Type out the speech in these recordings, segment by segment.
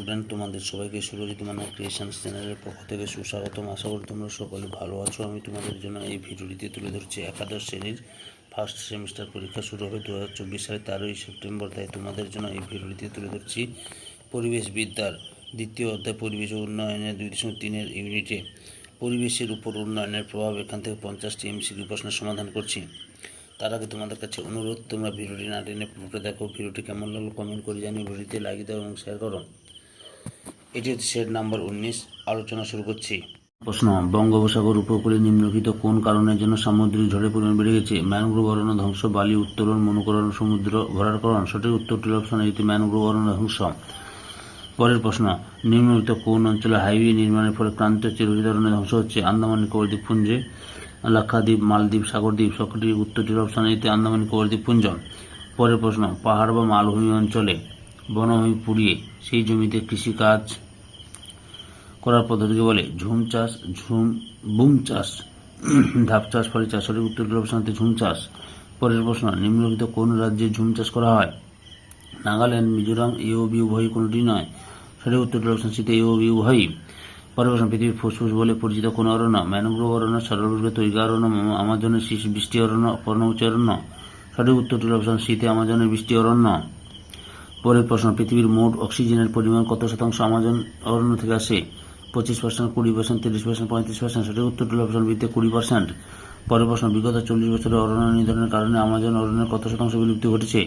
Student তোমাদের সবাইকে সুরজিৎ মানা ক্রিয়েশনস চ্যানেলের পক্ষ থেকে সুস্বাগতম। আশা করি তোমরা সকলে ভালো আছো। আমি তোমাদের জন্য এই ভিডিওটিতে তুলে ধরছি একাদশ শ্রেণির ফার্স্ট সেমিস্টার পরীক্ষা শুরু হবে দু হাজার চব্বিশ সালে তেরোই সেপ্টেম্বর। তাই তোমাদের জন্য এই ভিডিওটিতে তুলে ধরছি পরিবেশ বিদ্যার দ্বিতীয় অধ্যায়, পরিবেশ উন্নয়নের দুই দশমিক তিনের ইউনিটে পরিবেশের উপর উন্নয়নের প্রভাব, এখান থেকে পঞ্চাশটি এমসিকিউ প্রশ্নের সমাধান করছি। তার আগে তোমাদের কাছে অনুরোধ, তোমরা ভিডিওটি না টেনে পুরোটা দেখো। ভিডিওটি কেমন লাগল কমেন্ট করে জানিয়ে ভিডিওতে লাইক দাও এবং শেয়ার করো। এটি হচ্ছে সেট নাম্বার উনিশ। আলোচনা শুরু করছি। প্রশ্ন, বঙ্গোপসাগর উপকূলে নিম্নলিখিত কোন কারণের জন্য সামুদ্রিক ঝড়ের পরিমাণ বেড়ে গেছে? ম্যানগ্রোভ অরণ্য ধ্বংস, বালি উত্তোলন, মনুকরণ, সমুদ্র ভরারকরণ সঠিক উত্তরটি অপশন এটি ম্যানগ্রোভ অরণ্য ধ্বংস। পরের প্রশ্ন, নিম্নলিখিত কোন অঞ্চলে হাইওয়ে নির্মাণের ফলে ক্রান্তীয় চিরহিত অরণ্য ধ্বংস হচ্ছে? আন্দামান নিকোবর দ্বীপপুঞ্জে লাক্ষাদ্বীপ, মালদ্বীপ, সাগরদ্বীপ সক্রিয় উত্তরটির অপশন এতে আন্দামান নিকোবর দ্বীপপুঞ্জ পরের প্রশ্ন, পাহাড় বা মালভূমি অঞ্চলে বনভূমি পুড়িয়ে সেই জমিতে কৃষিকাজ করার পদ্ধতিকে বলে ঝুম চাষ, ঝুম, বুম চাষ, ধাপ চাষ, ফলে চাষ সঠিক উত্তরটির অপশন হতে ঝুম চাষ। পরের প্রশ্ন, নিম্নলিখিত কোন রাজ্যে ঝুম চাষ করা হয়? নাগাল্যান্ড, মিজোরাম, এ ও বি, উভয়ই কোনোটি নয়। সঠিক উত্তর সিতে এ ও বি, উভয়ই। পরের প্রশ্ন, পৃথিবীর ফুসফুস বলে পরিচিত কোন অরণ্য? ম্যানগ্রোভ অরণ্য সরলবর্গে তৈগা অরণ্য, আমাজনের শীষ বৃষ্টি অরণ্য পর্ণমোচী অরণ্য? সঠিক উত্তরটির অপশন শীতে আমাজনের বৃষ্টি অরণ্য? পরের প্রশ্ন, পৃথিবীর মোট অক্সিজেনের পরিমাণ কত শতাংশ আমাজন অরণ্য থেকে আসে? পঁচিশ পার্সেন্ট কুড়ি পার্সেন্ট তিরিশ পার্সেন্ট পঁয়ত্রিশ পার্সেন্ট সঠিক উত্তরটির অপশন বিতে কুড়ি পার্সেন্ট পরের প্রশ্ন, বিগত চল্লিশ বছরে অরণ্য নিধনের কারণে আমাজন অরণ্যের কত শতাংশ বিলুপ্তি ঘটেছে?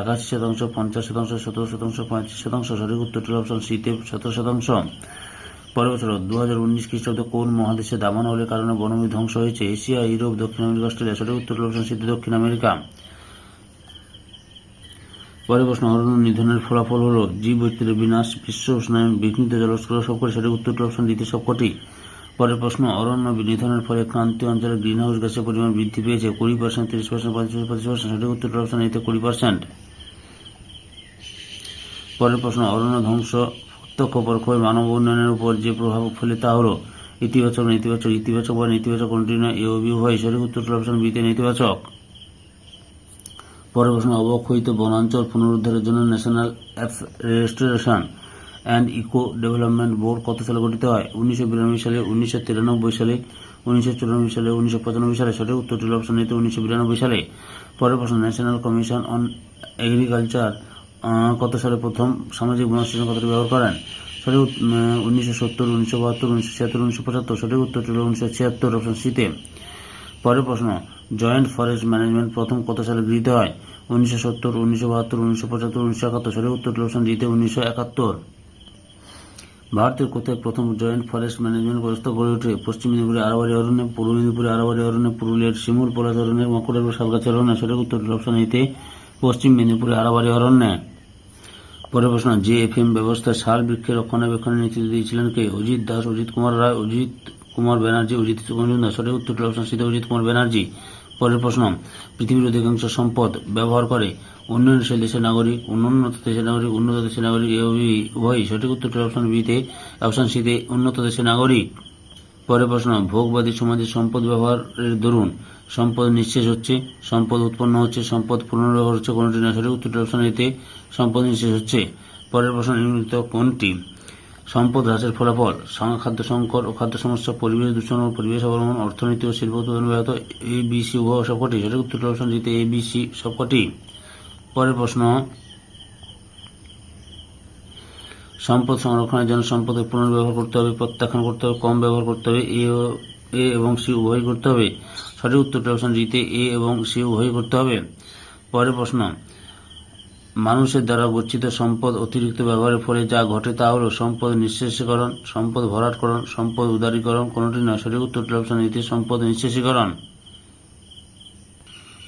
একাশি শতাংশ, পঞ্চাশ শতাংশ, সতেরো শতাংশ, পঁয়ত্রিশ শতাংশ, সঠিক উত্তরটির অপশন শীতে সতেরো শতাংশ। পরের বছর দু হাজার উনিশ খ্রিস্টাব্দে কোন মহাদেশে দাবানলের কারণে বনভূমি ধ্বংস হয়েছে? এশিয়া, ইউরোপ, দক্ষিণ আমেরিকা, অস্ট্রেলিয়া, সঠিক উত্তরটির অপশন শীতে দক্ষিণ আমেরিকা। পরের প্রশ্ন, অরণ্য নিধনের ফলাফল হল জীব বৈচিত্র্যের বিনাশ, বিশ্ব উষ্ণায়ন, বিঘ্নিত জলস্কর সবকটি সঠিক উত্তরটি অপশন দিতে সবকটি। পরের প্রশ্ন, অরণ্য নিধনের ফলে ক্রান্তীয় অঞ্চলে গ্রিন হাউস গ্যাসের পরিমাণ বৃদ্ধি পেয়েছে, কুড়ি পার্সেন্ট তিরিশ পার্সেন্ট পঁয়ত্রিশ পঁচিশ পার্সেন্ট সঠিক উত্তরটি অপশন এতে কুড়ি পার্সেন্ট পরের প্রশ্ন, অরণ্য ধ্বংস, প্রত্যক্ষ পরোক্ষভাবে মানব উন্নয়নের উপর যে প্রভাব ফেলে তা হল ইতিবাচক, নেতিবাচক, ইতিবাচক বা নেতিবাচক কোনটি এ উভয় সঠিক উত্তরটি অপশন বিতে নেতিবাচক। পরের প্রশ্ন, অবক্ষয়িত বনাঞ্চল পুনরুদ্ধারের জন্য national registration and eco development board কত সালে গঠিত হয়? উনিশশো বিরানব্বই সালে, উনিশশো তিরানব্বই সালে, উনিশশো চুরানব্বই সালে, উনিশশো পঁচানব্বই সালে? সঠিক উত্তরটি অপশন নিতে উনিশশো বিরানব্বই সালে। পরের প্রশ্ন ন্যাশনাল কমিশন অন এগ্রিকালচার কত সালে প্রথম সামাজিক বনস্টেশন কথাটি ব্যবহার করেন? সঠিক উনিশশো সত্তর, উনিশশো বাহাত্তর, উনিশশো ছিয়াত্তর, উনিশশো পঁচাত্তর, সঠিক উত্তরটি হল উনিশশো ছিয়াত্তর অপশন সিতে পরের প্রশ্ন জয়েন্ট ফরেস্ট ম্যানেজমেন্ট প্রথম কত সালে গৃহীত হয়? উনিশশো সত্তর, উনিশশো বাহাত্তর, উনিশশো পঁচাত্তর, উনিশশো একাত্তর সঠিক উত্তরটি অপশন দিতে উনিশশো একাত্তর। ভারতের কোথায় প্রথম জয়েন্ট ফরেস্ট ম্যানেজমেন্ট ব্যবস্থা গড়ে ওঠে? পশ্চিম মেদিনীপুরে আরাবাড়ি অরণ্যে, পূর্ব মেদিনীপুরে আরাবাড়ি অরণ্যে, পুরুলিয়ার শিমুর, পলাশ অরণ্যে মকুড়ার শালগাছ অরণ্যে সঠিক উত্তরটি অপশন এতে পশ্চিম মেদিনীপুরে আরাবাড়ি অরণ্যে। পরের প্রশ্ন যে এফ এম ব্যবস্থায় শাল বৃক্ষের রক্ষণাবেক্ষণের নেতৃত্ব দিয়েছিলেন কে? অজিত দাস, অজিত কুমার রায়, অজিত কুমার ব্যানার্জি, অজিত মজুমদার সঠিক উত্তর অপশন সিতে অজিত কুমার ব্যানার্জি। পরের প্রশ্ন, পৃথিবীর অধিকাংশ সম্পদ ব্যবহার করে উন্নয়নশীল দেশের নাগরিক উন্নত দেশের নাগরিক উন্নত দেশের নাগরিক উভয়ই সঠিক উত্তরটি অপশন বিতে অপশন সিতে উন্নত দেশের নাগরিক। পরের প্রশ্ন, ভোগবাদী সমাজে সম্পদ ব্যবহারের দরুন, সম্পদ নিঃশেষ হচ্ছে, সম্পদ উৎপন্ন হচ্ছে, সম্পদ পুনর্ব্যবহার হচ্ছে কোনটি না, সঠিক উত্তরটি অপশন এতে সম্পদ নিঃশেষ হচ্ছে। পরের প্রশ্ন, নিম্নলিখিত কোনটি? সম্পদ হ্রাসের ফলাফল খাদ্য সংকট ও খাদ্য সমস্যা, পরিবেশ দূষণ ও পরিবেশ অবলম্বন অর্থনীতি ও শিল্প উৎপাদন ব্যাহত এ বি সি উভয় সবকটি। সঠিক উত্তরটি অপশন দিতে এ বি সি সবকটি। পরের প্রশ্ন, সম্পদ সংরক্ষণের জন্য সম্পদের পুনর্ব্যবহার করতে হবে, প্রত্যাখ্যান করতে হবে, কম ব্যবহার করতে হবে এ ও এ এবং সি উভয় করতে হবে। সঠিক উত্তরটি অপশন দিতে এ এবং সি উভয় করতে হবে। পরের প্রশ্ন মানুষের দ্বারা গচ্ছিত সম্পদ অতিরিক্ত ব্যবহারের ফলে যা ঘটে তা হল সম্পদ নিঃশেষীকরণ, সম্পদ ভরাটকরণ, সম্পদ উদারীকরণ, কোনটি নয়। সঠিক উত্তরটি অপশন এতে সম্পদ নিঃশেষীকরণ।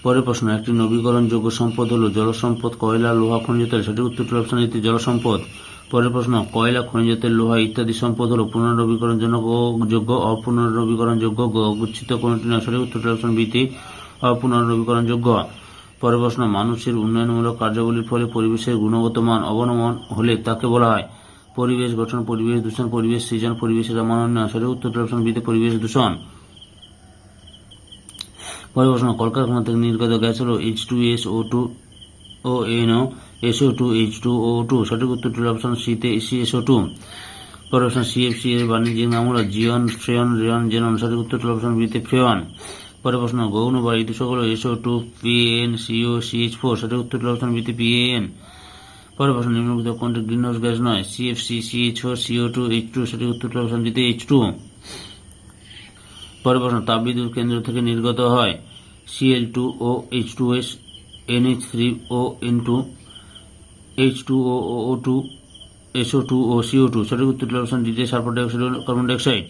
পরের প্রশ্ন, একটি নবীকরণযোগ্য সম্পদ হল জলসম্পদ, কয়লা, লোহা, খনিজ তেল। সঠিক উত্তরটি অপশন এতে জলসম্পদ। পরের প্রশ্ন, কয়লা, খনিজ তেল, লোহা ইত্যাদি সম্পদ হল পুনর্নবীকরণ যোগ্য, অপুনর্নবীকরণযোগ্য গচ্ছিত, কোনটি নয়। সঠিক উত্তরটি অপশন বিতে অপুনর্নবীকরণযোগ্য। পরের প্রশ্ন, মানুষের উন্নয়নমূলক কার্যগুলির ফলে পরিবেশের গুণগত মান অবনমন হলে তাকে বলা হয় পরিবেশ গঠন, পরিবেশ দূষণ, পরিবেশ সৃজন পরিবেশের অমানন্যন সঠিক উত্তরটি অপশন পরিবেশ দূষণ। পরের প্রশ্ন, কলকারখানা থেকে নির্গত গ্যাস হল H two S O two ও NO SO two H two O two সঠিক উত্তরটি অপশন সিতে সিএসও টু পরের অপশন সিএফসি এর বাণিজ্যিক নাম হলো জিয়ন ফ্রেয়ন রেয়ন জেনন সঠিক উত্তরটি অপশন বিতে ফ্রেয়ন পরের প্রশ্ন, গৌণ বায়ু হলো SO two PN CO CH four সঠিক উত্তর অপশন বিতে পিএন পরের প্রশ্ন, নিম্নলিখিত কোনটি গ্রিন হাউস গ্যাস নয়? CFC CH four CO two H two সঠিক উত্তর অপশন বিতে এইচ টু পরের প্রশ্ন, তাপবিদ্যুৎ কেন্দ্র থেকে নির্গত হয় সিএল টু ও H two S N H three ও N two H two O O two SO two ও সিও টু সঠিক উত্তর অপশন দিতে সালফার ডাইঅক্সাইড কার্বন ডাইঅক্সাইড।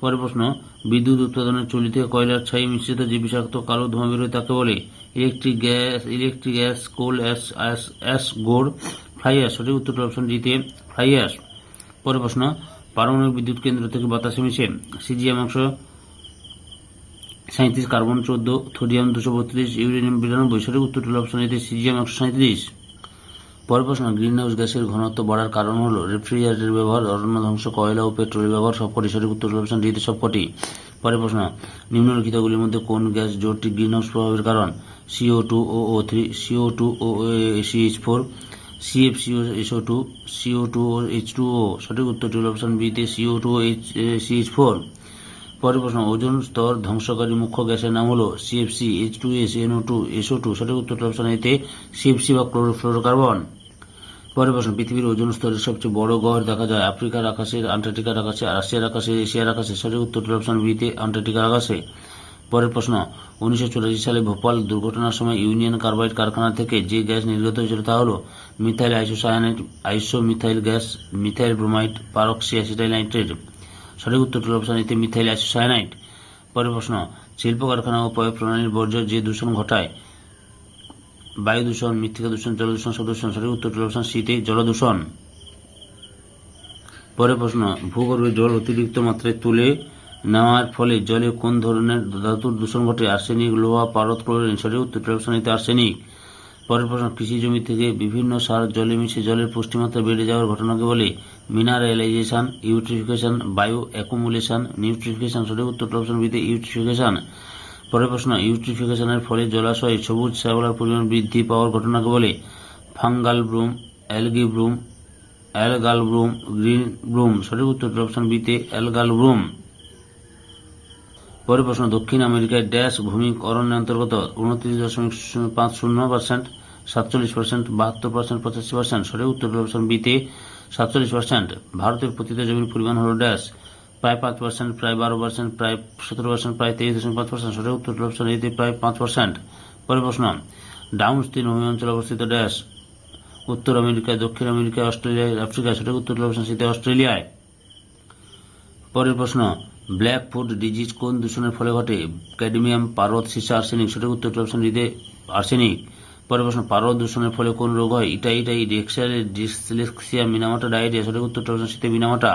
পরের প্রশ্ন বিদ্যুৎ উৎপাদনের চুলি থেকে কয়লার ছাই মিশ্রিত যে বিষাক্ত কালো ধোঁয়া বেরোয় তাকে বলে electric gas electric gas coal ash ash ash গোড় fly ash সঠিক উত্তরটি অপশন দিতে ফ্লাই অ্যাশ পরের প্রশ্ন, পারমাণবিক বিদ্যুৎ কেন্দ্র থেকে বাতাসে মিশে সিজিএম অংশ সাঁত্রিশ কার্বন চোদ্দ থোডিয়াম দুশো বত্রিশ, ইউরেনিয়াম বিরানব্বই। সঠিক উত্তরটি অপশন এতে সিজিএম একশো সাঁত্রিশ পরের প্রশ্ন, গ্রিন হাউস গ্যাসের ঘনত্ব বাড়ার কারণ হল রেফ্রিজারেটরের ব্যবহার, অরণ্য ধ্বংস, কয়লা ও পেট্রোলের ব্যবহার, সবকটি সঠিক উত্তর অপশন ডিতে সবকটি। পরের প্রশ্ন, নিম্নলিখিতগুলির মধ্যে কোন গ্যাস জোটটি গ্রিন হাউস প্রভাবের কারণ? সিও টু, ও ও থ্রি সিও টু, ও CH four CF CO SO two CO two, ও এইচ টু ও। সঠিক উত্তরটি হল অপশন বিতে CO two H CH four. পরের প্রশ্ন, ওজন স্তর ধ্বংসকারী মুখ্য গ্যাসের নাম হলো CFC H two, S NO two SO two. সঠিক উত্তরটি অপশন এতে সিএফসি বা ক্লোরোফ্লোরোকার্বন। পরের প্রশ্ন পৃথিবীর ওজন স্তরের সবচেয়ে বড় গহর দেখা যায়, আফ্রিকার আকাশে, আন্টার্কটিকার আকাশে, রাশিয়ার আকাশে, এশিয়ার আকাশে, সঠিক উত্তরটি অপশন বিতে আন্টার্কটিকার আকাশে। পরের প্রশ্ন, উনিশশো চুরাশি সালে ভোপাল দুর্ঘটনার সময় ইউনিয়ন কার্বাইড কারখানা থেকে যে গ্যাস নির্গত হয়েছিল তা হল methyl isocyanate iso methyl gas, methyl bromide peroxy nitrate সঠিক উত্তরটি অপশন এতে মিথাইল আইসোসায়ানাইট পরের প্রশ্ন, শিল্প কারখানা ও পয় প্রণালীর বর্জ্য যে দূষণ ঘটায় বায়ু দূষণ, মৃত্তিকা দূষণ, জল দূষণ, শব্দ দূষণ, সঠিক হল অপশন সিতে জল দূষণ। পরের প্রশ্ন, ভূগর্ভে জল অতিরিক্ত মাত্রায় তুলে নেওয়ার ফলে জলে কোন ধরনের ধাতুর দূষণ ঘটে? আর্সেনিক, লোহা, পারদ, ক্লোরিন, সঠিক অপশন এতে আর্সেনিক। পরের প্রশ্ন, কৃষি জমি থেকে বিভিন্ন সার, জলে মিশে জলের পুষ্টিমাত্রা বেড়ে যাওয়ার ঘটনাকে বলে মিনারেলাইজেশন, ইউট্রিফিকেশন, বায়ো অ্যাকুমুলেশন, নিউট্রিফিকেশন, সঠিক উত্তরটি অপশন বিতে ইউট্রিফিকেশন। পরের প্রশ্ন ইউট্রিফিকেশনের ফলে জলাশয়ে সবুজ শ্যাওলার পরিমাণ বৃদ্ধি পাওয়ার ঘটনাকে বলে fungal bloom, algae bloom, algal bloom, green bloom. সঠিক উত্তরটি অপশন বিতে অ্যালগাল ব্রুম। পরের প্রশ্ন, দক্ষিণ আমেরিকায় ড্যাশ ভূমি অরণ্যের অন্তর্গত উনত্রিশ দশমিক পাঁচ শূন্য পার্সেন্ট, সাতচল্লিশ পার্সেন্ট, বাহাত্তর পার্সেন্ট, পঁচাশি পার্সেন্ট। সঠিক উত্তর অপশন বিতে সাতচল্লিশ পার্সেন্ট। ভারতের পতিত জমির পরিমাণ হল ড্যাশ। প্রায় পাঁচ পার্সেন্ট, প্রায় বারো পার্সেন্ট, প্রায় সতেরো পার্সেন্ট, প্রায় তেইশ দশমিক পাঁচ পার্সেন্ট, সঠিক উত্তর অপশন এতে প্রায় পাঁচ পার্সেন্ট। পরে প্রশ্ন ডাউন তৃণভূমি অঞ্চলে অবস্থিত ড্যাশ উত্তর আমেরিকা দক্ষিণ আমেরিকা অস্ট্রেলিয়ায় আফ্রিকা সঠিক উত্তর অপশন সিতে অস্ট্রেলিয়ায়। পরের প্রশ্ন, ব্ল্যাক ফুড ডিজিজ কোন দূষণের ফলে ঘটে? ক্যাডমিয়াম, পারদ, সীসা, আর্সেনিক, সঠিক উত্তর অপশন দিতে আর্সেনিক। পরের প্রশ্ন, পারদ দূষণের ফলে কোন রোগ হয়? ইটা ইটাই ডেক্সাইল ডিসলেক্সিয়া, মিনামাটা, ডায়রিয়া, সঠিক উত্তর অপশন শীতে মিনামাটা।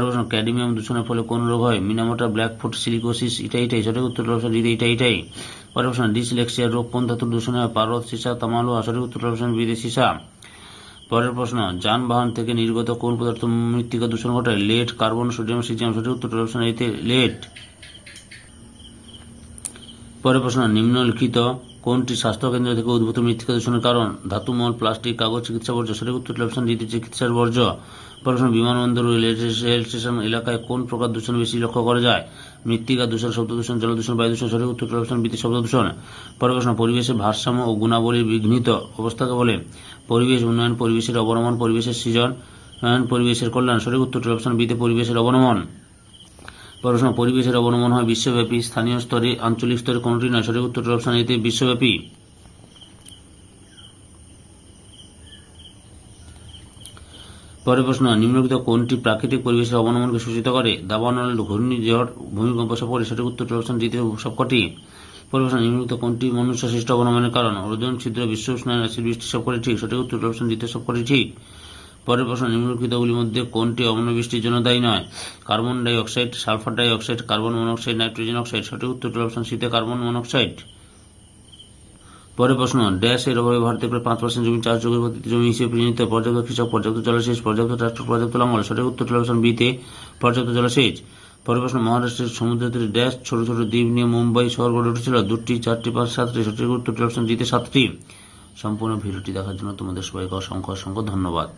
প্রশ্ন ক্যাডমিয়াম, দূষণের ফলে কোন রোগ হয়? মিনামোটা, ব্ল্যাক ফুড সিলিকোসিস ইটা এটাই সঠিক উত্তর অপশন দিতে ইটা ইটাই। পরের প্রশ্ন ডিসলেক্সিয়া, রোগ, কোন ধাতুর দূষণে হয়? পারদ, সীসা, তামালো সঠিক উত্তর অপশন বিদে সীসা। পরের প্রশ্ন, যানবাহন থেকে নির্গত কোন পদার্থ মৃত্তিকা দূষণ ঘটায়? লেট কার্বন, সোডিয়াম, সিজিয়াম, সঠিক উত্তর অপশন এতে লেট পরের প্রশ্ন, নিম্নলিখিত কোনটি স্বাস্থ্যকেন্দ্র থেকে উদ্ভূত মৃত্তিকা দূষণের কারণ? ধাতুমল প্লাস্টিক, কাগজ, চিকিৎসা বর্জ্য। সঠিক উত্তর অপশন দিতে চিকিৎসার বর্জ্য। প্রশ্ন বিমানবন্দর ও রেল স্টেশন এলাকায় কোন প্রকার দূষণ বেশি লক্ষ্য করা যায়? মৃত্তিকা দূষণ, শব্দ দূষণ, জল দূষণ, বায়ু দূষণ, সঠিক উত্তর অপশন বিতে শব্দ দূষণ। পরের প্রশ্ন পরিবেশের ভারসাম্য ও গুণাবলীর বিঘ্নিত অবস্থাকে বলে। পরিবেশ উন্নয়ন, পরিবেশের অবনমন, পরিবেশের সৃজন পরিবেশের কল্যাণ, সঠিক উত্তর অপশন বিতে পরিবেশের অবনমন। প্রশ্ন পরিবেশের অবনমন হয় বিশ্বব্যাপী। স্থানীয় স্তরে, আঞ্চলিক স্তরে কোনটি নয়, সঠিক উত্তর অপশন এতে বিশ্বব্যাপী। পরের প্রশ্ন, নিম্নলিখিত কোনটি প্রাকৃতিক পরিবেশের অবনমনকে সূচিত করে? দাবানল ঘূর্ণিঝড় ভূমিকম্প সফরে সঠিক উত্তর অপশন দ্বিতীয় সবকটি। পরের প্রশ্ন, নিম্নলিখিত কোনটি মনুষ্য সৃষ্ট অবনমনের কারণ? ওজন, ছিদ্র, বিশ্ব উষ্ণায়ন, অ্যাসিড, বৃষ্টি, সবকটি ঠিক। সঠিক উত্তর অপশন দ্বিতীয়, সবকটি ঠিক। পরের প্রশ্ন, নিম্নলিখিতগুলির মধ্যে কোনটি অম্লবৃষ্টির জন্য দায়ী নয়? Carbon dioxide sulphur dioxide carbon monoxide, nitrogen oxide. সঠিক উত্তর অপশন শীতে কার্বন মনোক্সাইড। পরের প্রশ্ন ড্যাশের অভাবে ভারতের প্রায় পাঁচ পার্সেন্ট জমি চাষযোগ্য পদ্ধতি জমি হিসেবে পরিণত পর্যাপ্ত কৃষক, পর্যাপ্ত জলসেচ পর্যাপ্ত ট্রাক্টর পর্যাপ্ত লাঙ্গল, সঠিক উত্তর অপশন বিতে পর্যাপ্ত জলসেচ পরে প্রশ্ন, মহারাষ্ট্রের সমুদ্র তীরে ড্যাশ ছোট ছোট দ্বীপ নিয়ে মুম্বাই শহর গড়ে উঠেছিল। দুটি, চারটি, পাঁচ, সাতটি। সঠিক উত্তর অপশন জিতে সাতটি। সম্পূর্ণ ভিডিওটি দেখার জন্য তোমাদের সবাইকে অসংখ্য অসংখ্য ধন্যবাদ।